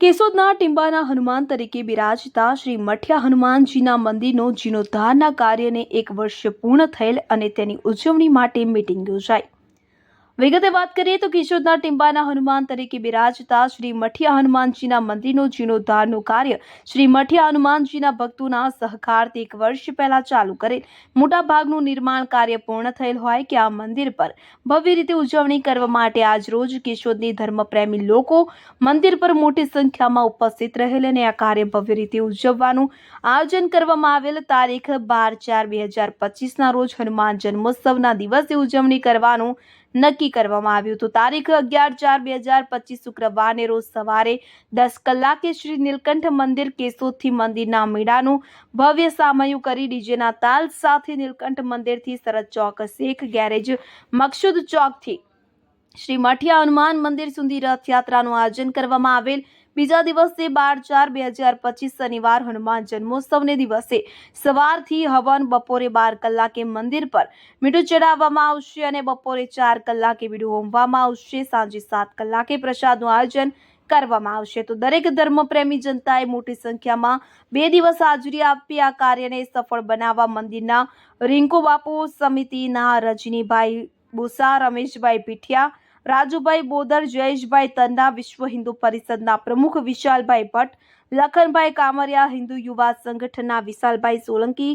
કેશોદના ટિંબાના હનુમાન તરીકે બિરાજતા શ્રી મઠિયા હનુમાનજીના મંદિરનો જીર્ણોદ્ધારના કાર્યને એક વર્ષ પૂર્ણ થયેલ અને તેની ઉજવણી માટે મીટિંગ યોજાઈ. વિગતે વાત કરીએ તો કિશોરના ટિંબાના હનુમાન તરીકે બિરાજતા શ્રી મઠિયા હનુમાનજીના મંદિરનો જીર્ણોદ્ધારનું કાર્ય શ્રી મઠિયા હનુમાનજીના ભક્તોના સહકારથી એક વર્ષ પહેલા ચાલુ કરેલ. મોટા ભાગનું નિર્માણ કાર્ય પૂર્ણ થયેલ હોય કે આ મંદિર પર ભવ્ય રીતે ઉજવણી કરવા માટે આજ રોજ કેશોદની ધર્મપ્રેમી લોકો મંદિર પર મોટી સંખ્યામાં ઉપસ્થિત રહેલ અને આ કાર્ય ભવ્ય રીતે ઉજવવાનું આયોજન કરવામાં આવેલ. તારીખ બાર ચાર બે હજાર પચીસના રોજ હનુમાન જન્મોત્સવના દિવસે ઉજવણી કરવાનું નક્કી કરવામાં આવ્યું હતું. તારીખ અગિયાર ચાર બે હજાર પચીસ શુક્રવારને રોજ સવારે દસ કલાકે શ્રી નીલકંઠ મંદિર કેશોદથી મંદિરના મેળાનું ભવ્ય સામયું કરી ડીજેના તાલ સાથે નીલકંઠ મંદિરથી સરદ ચોક શેખ ગેરેજ મકસુદ ચોકથી શ્રી મઠિયા હનુમાન મંદિર સુધી રથયાત્રાનું આયોજન કરવામાં આવેલ બીજા દિવસે બાર ચાર બે હજાર પચીસ શનિવાર હનુમાન જન્મોત્સવને દિવસે સવારથી હવન બપોરે બાર કલાકે મંદિર પર મીઠું ચડાવવામાં આવશે અને બપોરે ચાર કલાકે મીઠું હોમવામાં આવશે. સાંજે સાત કલાકે પ્રસાદનું આયોજન કરવામાં આવશે. તો દરેક ધર્મપ્રેમી જનતાએ મોટી સંખ્યામાં બે દિવસ હાજરી આપી આ કાર્યને સફળ બનાવવા મંદિરના રિંકુ બાપુ સમિતિના રજનીભાઈ બુસા, રમેશભાઈ પીઠિયા રાજુભાઈ બોદર, જયેશભાઈ તન્ના, વિશ્વ હિન્દુ પરિષદના પ્રમુખ વિશાલભાઈ ભટ્ટ, લખનભાઈ કામરિયા હિન્દુ યુવા સંગઠનના વિશાલભાઈ સોલંકી,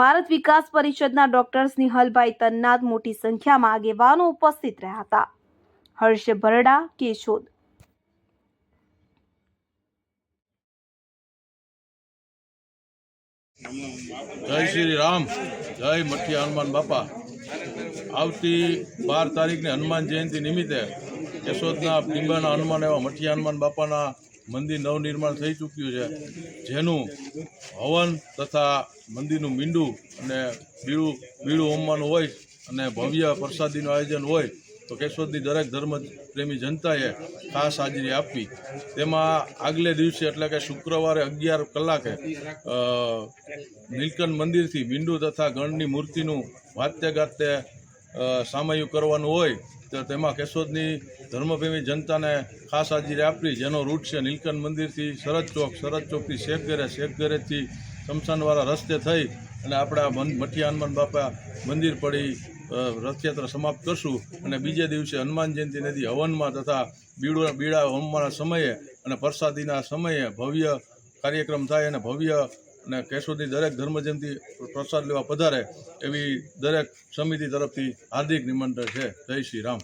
ભારત વિકાસ પરિષદના ડોક્ટર સ્નેહલભાઈ તન્ના મોટી સંખ્યામાં આગેવાનો ઉપસ્થિત રહ્યા હતા. હર્ષ ભરડા કેશોદ જય શ્રી રામ. જય મઠિયા હનુમાન બાપા. આવતી બાર તારીખને હનુમાન જયંતિ નિમિત્તે કેશોદના પિંબાના હનુમાન એવા મઠિયા હનુમાન બાપાના મંદિર નવનિર્માણ થઈ ચૂક્યું છે. જેનું હવન તથા મંદિરનું મીંડું અને બીડું બીડું હોમવાનું હોય અને ભવ્ય પ્રસાદીનું આયોજન હોય તો કેશોદની દરેક ધર્મ પ્રેમી જનતાએ ખાસ હાજરી આપવી. તેમાં આગલે દિવસે એટલે કે શુક્રવારે અગિયાર કલાકે નીલકંઠ મંદિરથી બિંદુ તથા ગણની મૂર્તિનું વાત્ય ગાતે સામયું કરવાનું હોય, તો તેમાં કેશોદની ધર્મપ્રેમી જનતાને ખાસ હાજરી આપવી, જેનો રૂટ છે નીલકંઠ મંદિરથી શરદ ચોક, શરદ ચોકથી શેખ ઘરે શેખ ગેરેજથી શમશાનવાળા રસ્તે થઈ અને આપણા મન- મઠિયા હનુમાન બાપા મંદિર પડી રથયાત્રા સમાપ્ત કરશું અને બીજે દિવસે હનુમાન જયંતિ નદી હવનમાં તથા બીડો, બીડા હોમવાના સમયે અને પ્રસાદીના સમયે ભવ્ય કાર્યક્રમ થાય અને ભવ્ય અને કેશોદની દરેક ધર્મજયંતિ પ્રસાદ લેવા પધારે એવી દરેક સમિતિ તરફથી હાર્દિક નિમંત્રણ છે. જય શ્રી રામ.